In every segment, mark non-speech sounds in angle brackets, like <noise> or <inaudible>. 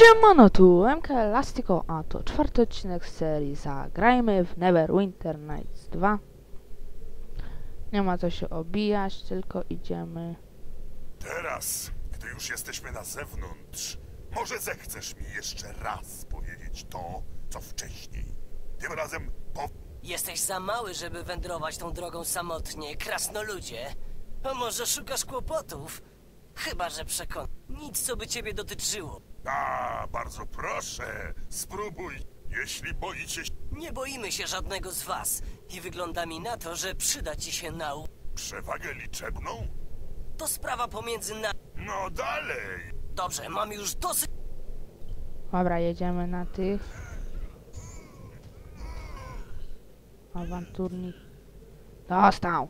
Siemano tu, MK Elastico, a to czwarty odcinek z serii Zagrajmy w Neverwinter Nights 2 Nie ma co się obijać, tylko idziemy Teraz, gdy już jesteśmy na zewnątrz, może zechcesz mi jeszcze raz powiedzieć to, co wcześniej. Tym razem po... Jesteś za mały, żeby wędrować tą drogą samotnie, krasnoludzie. A może szukasz kłopotów? Chyba, że przekon... Nic, co by ciebie dotyczyło. A, bardzo proszę, spróbuj. Jeśli boicie się Nie boimy się żadnego z was i wygląda mi na to, że przyda ci się nau. przewagę liczebną, To sprawa pomiędzy na... no dalej. Dobrze, mam już dosyć... Dobra, jedziemy na tych Awanturnik Dostał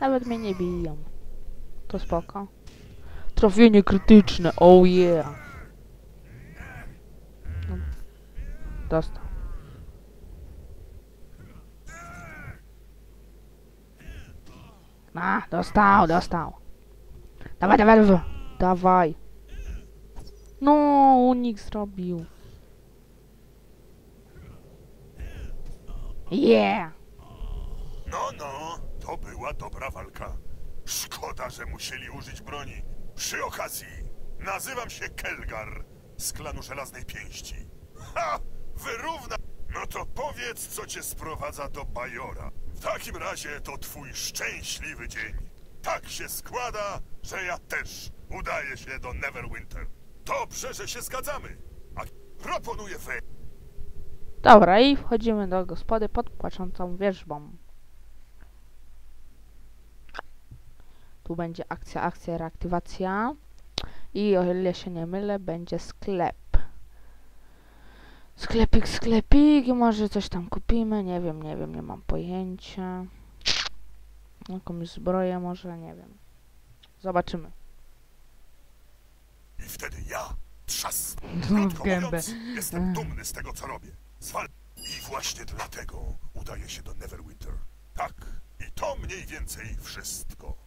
Nawet mnie nie biją To spoko Trafienie krytyczne, oh yeah no. Dostał A, dostał, dostał Dawaj, dawaj, dawaj Dawaj No, unik zrobił. Yeah! No, no, to była dobra walka. Szkoda, że musieli użyć broni. Przy okazji, nazywam się Kelgar z klanu Żelaznej Pięści. Ha! Wyrówna... No to powiedz, co cię sprowadza do Bajora. W takim razie to twój szczęśliwy dzień. Tak się składa, że ja też udaję się do Neverwinter. Dobrze, że się zgadzamy. A proponuję we... Dobra, i wchodzimy do gospody pod płaczącą wierzbą. Tu będzie akcja, akcja, reaktywacja. I o ile się nie mylę, będzie sklep. Sklepik, sklepik, i może coś tam kupimy, nie wiem, nie wiem, nie mam pojęcia. Jakąś zbroję może, nie wiem. Zobaczymy. I wtedy ja trzas. w Krótko gębę. jestem dumny z tego, co robię. Zwal... I właśnie dlatego udaję się do Neverwinter. Tak, i to mniej więcej wszystko.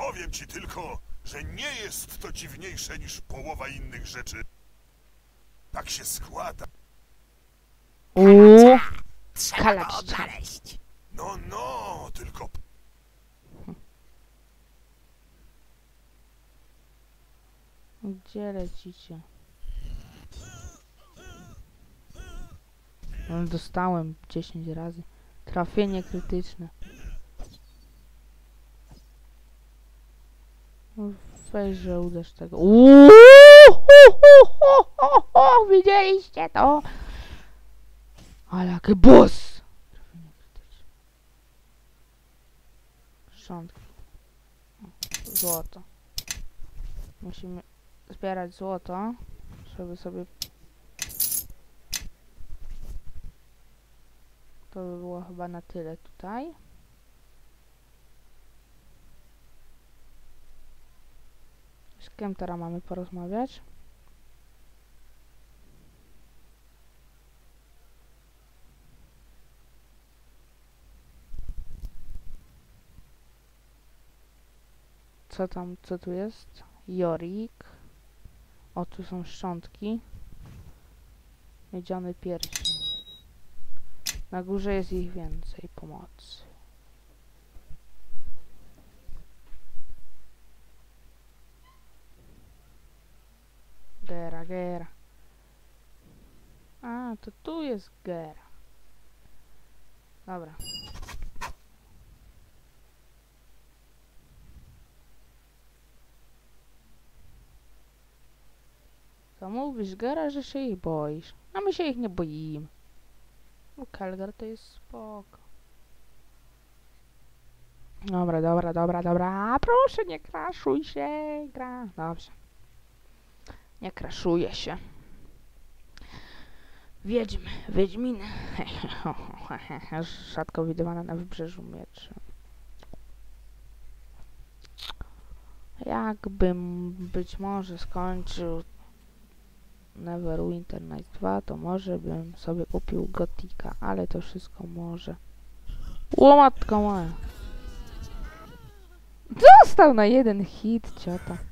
Powiem ci tylko, że nie jest to dziwniejsze niż połowa innych rzeczy. Tak się składa. Uuu, Trzeba odnaleźć. No, no, tylko Gdzie lecicie? No, dostałem 10 razy. Trafienie krytyczne. Weź, że uderz tego. Uuuu! <laughs> Widzieliście to? Ale jaki krytyczne. Szczątki. Złoto. Musimy zbierać złoto, żeby sobie... To by było chyba na tyle tutaj. Kim teraz mamy porozmawiać? Co tam, co tu jest? Jorik. O, tu są szczątki. Miedziany pierścień. Na górze jest ich więcej pomocy. Gera. A, to tu jest gera. Dobra. Co mówisz, Gera, że się ich boisz? A my się ich nie boimy. No, Kelgar to jest spoko. Dobra, dobra, dobra, dobra. Proszę, nie kraszuj się, gra. Dobrze. Nie kraszuje się. Wiedźmy, Wiedźminy. <laughs> Rzadko widywana na wybrzeżu mieczy. Jakbym być może skończył Neverwinter Nights 2, to może bym sobie kupił Gotika, ale to wszystko może. Łomatko moja. Został na jeden hit, ciota.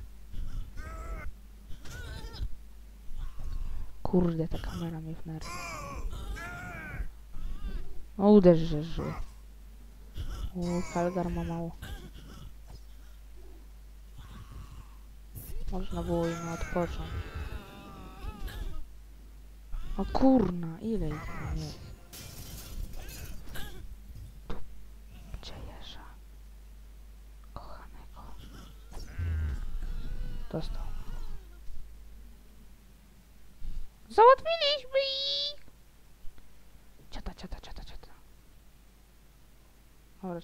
Kurde, ta kamera mnie wnerwia. No uderz, że żyje. O, Kalgar ma mało. Można było im odpocząć. O kurna, ile ich tam jest? Jeża? Kochanego. Dostał.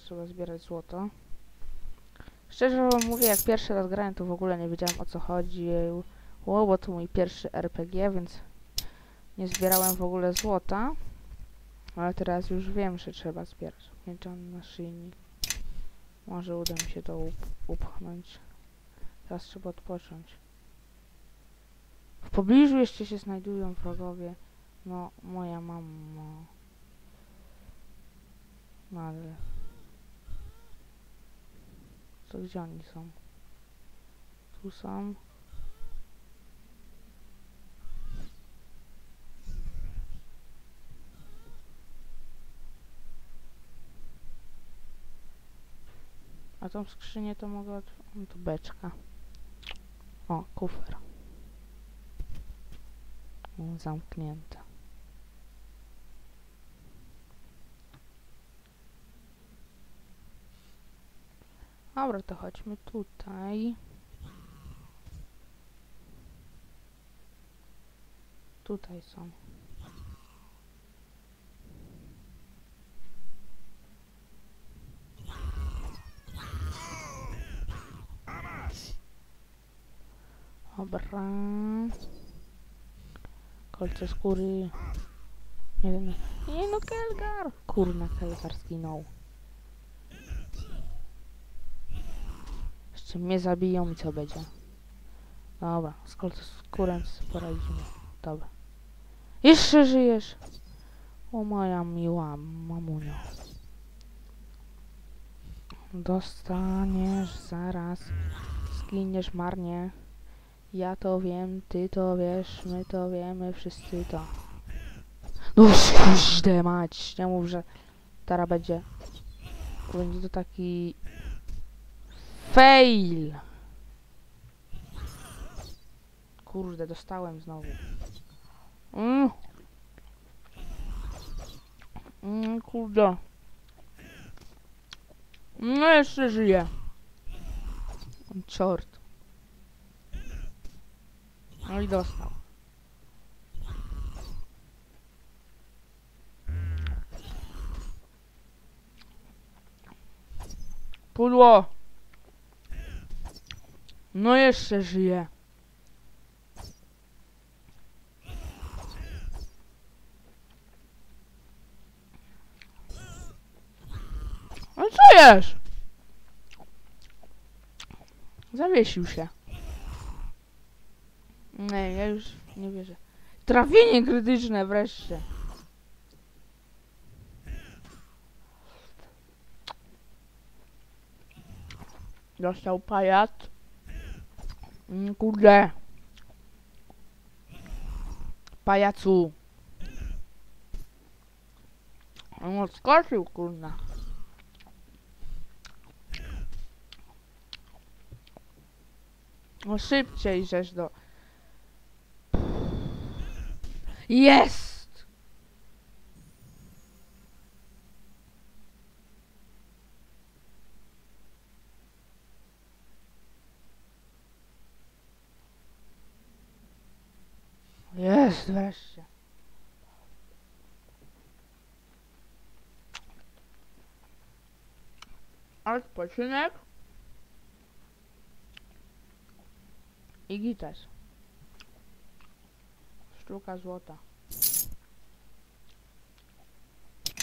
Trzeba zbierać złoto. Szczerze wam mówię, jak pierwszy raz grałem, to w ogóle nie wiedziałem o co chodzi. Ło, bo to mój pierwszy RPG, więc nie zbierałem w ogóle złota. Ale teraz już wiem, że trzeba zbierać. Mieczany naszyjnik. Może uda mi się to up upchnąć. Teraz trzeba odpocząć. W pobliżu jeszcze się znajdują wrogowie. No, moja mama. No. To gdzie oni są? Tu są. A tą skrzynię to mogę. No to beczka. O, kufer. O, Dobra, to chodźmy tutaj. Tutaj są. Dobra. Kolce skóry. Nie wiem. Nie no, Kelgar! Kurna, Kelgar zginął. Jeszcze mnie zabiją i co będzie? Dobra, z skórem sobie poradzimy. Dobra. Jeszcze żyjesz! O moja miła mamunio. Dostaniesz zaraz. Zginiesz marnie. Ja to wiem, ty to wiesz, my to wiemy, wszyscy to. No kurde mać, nie mów, że teraz będzie. Będzie to taki fail. Kurde, dostałem znowu. Mm. Mm, kurde. No jeszcze żyje. Czort. No i dostał. Pudło. No jeszcze żyje. No co jest? Zawiesił się. Nie, ja już nie wierzę. Trafienie krytyczne wreszcie. Dostał pajac. Mm, Kurde. Pajacu. On odskoczył, kurna. No szybciej, żeś do... Jest! Jest wreszcie. Odpoczynek. I gites. Sztuka złota.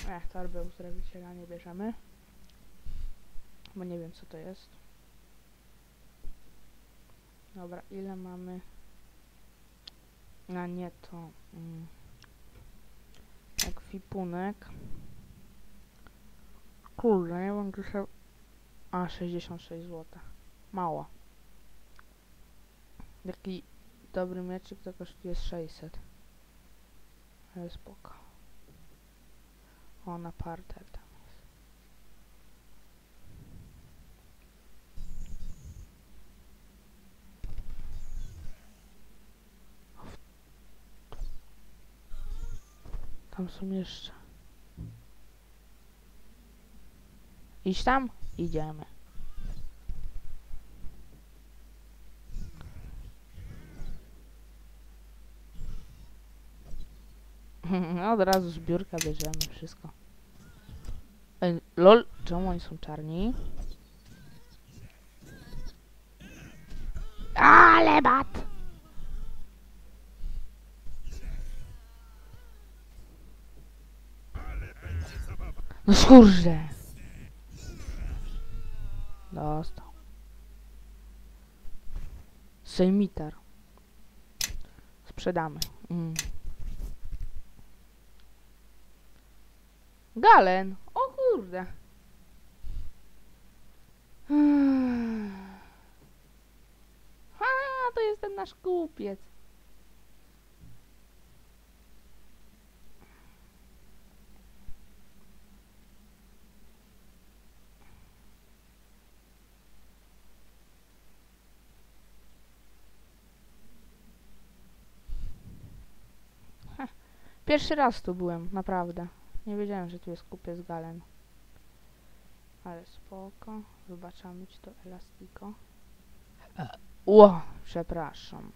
Ech, torbę uzdrowiciela nie bierzemy. Bo nie wiem co to jest. Dobra, ile mamy? A nie to. Mm. Ekwipunek. Kurde, wiem czy się... A, 66 zł. Mało. Taki dobry mieczyk to kosztuje 600. Ale spoko. O, na parter tam Tam są jeszcze. Iść tam? Idziemy. <laughs> Od razu zbiórka bierzemy wszystko. Lol, czemu oni są czarni? Ale bat! No skórze! Dostał. Sejmitar. Sprzedamy. Mm. Galen. O kurde. A, to jest ten nasz kupiec. Ha, Pierwszy raz tu byłem, naprawdę. Nie wiedziałem, że tu jest kupiec Galen. Ale spoko. Wybaczamy ci to elastiko. Ło, przepraszam.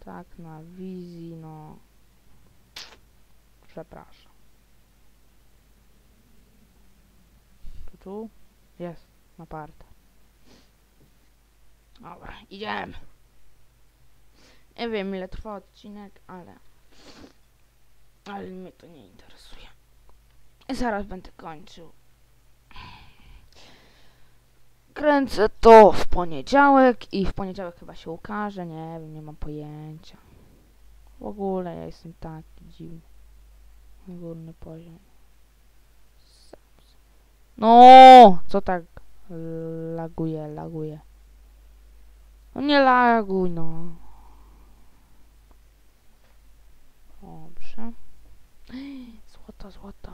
Tak, na wizji, no. Przepraszam. Tu, tu? Jest, na partę. Dobra, idziemy. Nie wiem, ile trwa odcinek, ale... Ale mnie to nie interesuje. Zaraz będę kończył. Kręcę to w poniedziałek i w poniedziałek chyba się ukaże. Nie wiem, nie mam pojęcia. W ogóle ja jestem taki dziwny. Górny poziom. No, co tak laguje, laguje. No nie laguj, no. Dobrze. Złoto, złoto.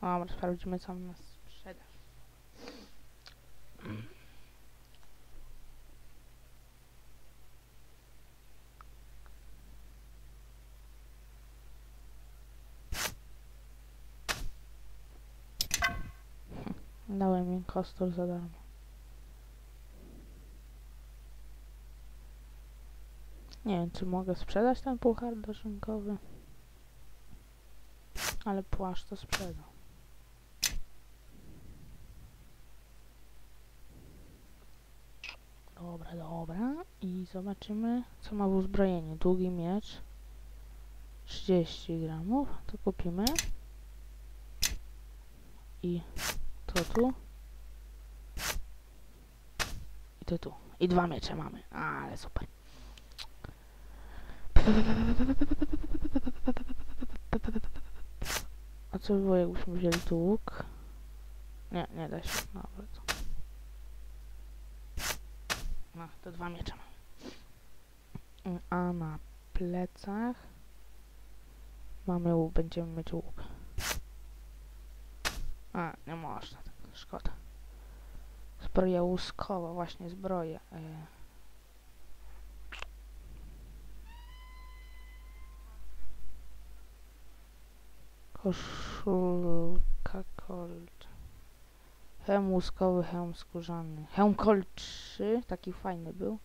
Dobra, sprawdzimy co on nas sprzeda. Dałem im kostur za darmo. Nie wiem, czy mogę sprzedać ten puchar dożynkowy. Ale płaszcz to sprzedam. Dobra, dobra. I zobaczymy, co ma w uzbrojeniu. Długi miecz. 30 gramów. To kupimy. I to tu. Tu. I dwa miecze mamy. Ale super. A co by było, jakbyśmy wzięli tu łuk? Nie, nie da się. Dobra, to. No, to dwa miecze mam. A na plecach mamy łuk, będziemy mieć łuk. A, nie można, tak, szkoda. Zbroja łuskowa, właśnie zbroja. E. Koszulka kolt. Hełm łuskowy, hełm skórzany. Hełm kolt 3, taki fajny był.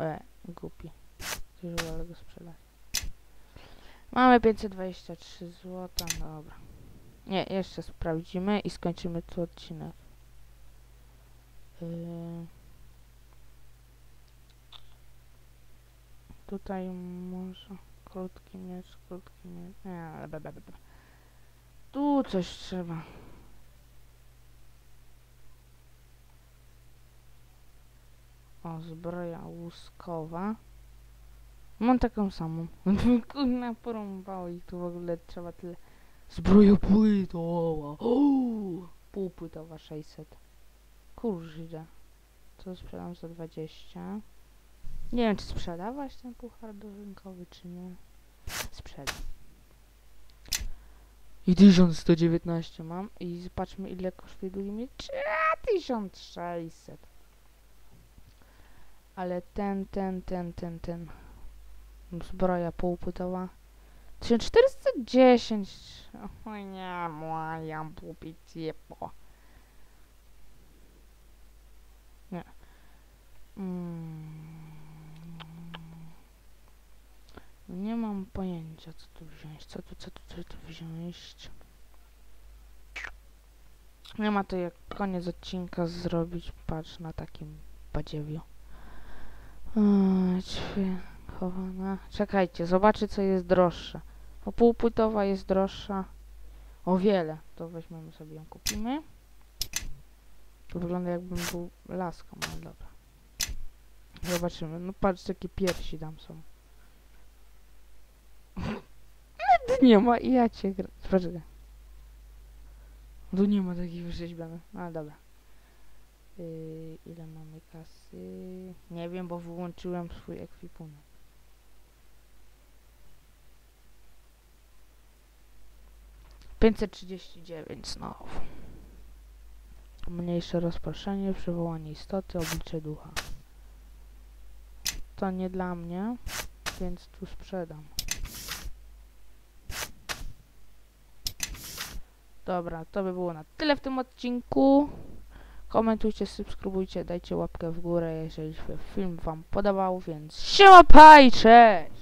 E, głupi. Go sprzedać. Mamy 523 złota, dobra. Nie, jeszcze sprawdzimy i skończymy tu odcinek. Yy... tutaj może krótki miecz, krótki miecz. Nie, ale be, be, be, be. Tu coś trzeba. O, zbroja łuskowa. Mam taką samą. <laughs> Kurna, porąbało ich tu w ogóle trzeba tyle. Zbroja płytowa. Uuu, półpłytowa 600. Kurde. To sprzedam za 20. Nie wiem, czy sprzedawać ten puchar dożynkowy, czy nie. Sprzedam. I 1119 mam. I zobaczmy, ile kosztuje drugi miecz. A, 1600. Ale ten, ten, ten, ten, ten. Zbroja półpłytowa. 1410. O nie, moja pupicie po. Nie. Mm. Nie mam pojęcia, co tu wziąć. Co tu, co tu, co tu wziąć. Nie ma to jak koniec odcinka zrobić. Patrz na takim badziewiu. Eee, Czekajcie, zobaczę co jest droższe. O półpłytowa jest droższa. O wiele. To weźmiemy sobie ją, kupimy. To wygląda jakbym był laską, ale dobra. Zobaczymy. No patrz, jakie piersi tam są. <laughs> tu nie ma i ja cię gra... Poczekaj. Tu nie ma takich wyrzeźbionych. No dobra. Yy, ile mamy kasy? Nie wiem, bo wyłączyłem swój ekwipunek. Pięćset trzydzieści dziewięć znowu. Mniejsze rozproszenie, przywołanie istoty, oblicze ducha. To nie dla mnie, więc tu sprzedam. Dobra, to by było na tyle w tym odcinku. Komentujcie, subskrybujcie, dajcie łapkę w górę, jeżeli się film wam podobał, więc siema paj, cześć!